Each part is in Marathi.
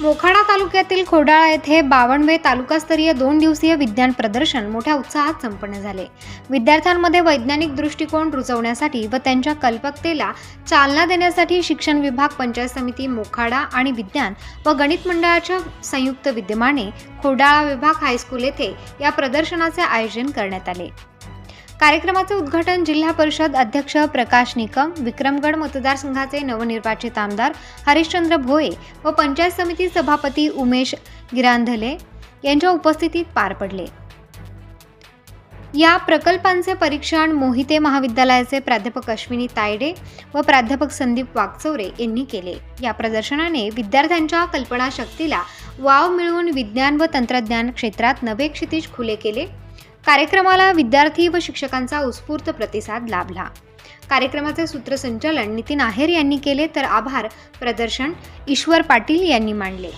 मोखाडा तालुक्यातील खोडाळा येथे बावनवे तालुकास्तरीय दोन दिवसीय विज्ञान प्रदर्शन मोठ्या उत्साहात संपन्न झाले. विद्यार्थ्यांमध्ये वैज्ञानिक दृष्टिकोन रुजवण्यासाठी व त्यांच्या कल्पकतेला चालना देण्यासाठी शिक्षण विभाग पंचायत समिती मोखाडा आणि विज्ञान व गणित मंडळाच्या संयुक्त विद्यमाने खोडाळा विभाग हायस्कूल येथे या प्रदर्शनाचे आयोजन करण्यात आले. कार्यक्रमाचे उद्घाटन जिल्हा परिषद अध्यक्ष प्रकाश निकम विक्रमगड मतदारसंघाचे नवनिर्वाचित आमदार हरिश्चंद्र भोये व पंचायत समिती सभापती उमेश गिरांधले यांच्या उपस्थितीत पार पडले. या प्रकल्पांचे परीक्षण मोहिते महाविद्यालयाचे प्राध्यापक अश्विनी तायडे व प्राध्यापक संदीप वागचौरे यांनी केले. या प्रदर्शनाने विद्यार्थ्यांच्या कल्पनाशक्तीला वाव मिळवून विज्ञान व तंत्रज्ञान क्षेत्रात नवे क्षितिज खुले केले. कार्यक्रमाला विद्यार्थी व शिक्षकांचा उत्स्फूर्त प्रतिसाद लाभला. कार्यक्रमाचे सूत्रसंचालन नितीन आहेर यांनी केले तर आभार प्रदर्शन ईश्वर पाटील यांनी मांडले.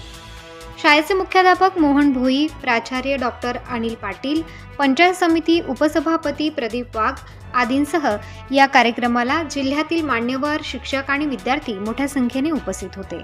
शाळेचे मुख्याध्यापक मोहन भोई प्राचार्य डॉक्टर अनिल पाटील पंचायत समिती उपसभापती प्रदीप वाघ आदींसह या कार्यक्रमाला जिल्ह्यातील मान्यवर शिक्षक आणि विद्यार्थी मोठ्या संख्येने उपस्थित होते.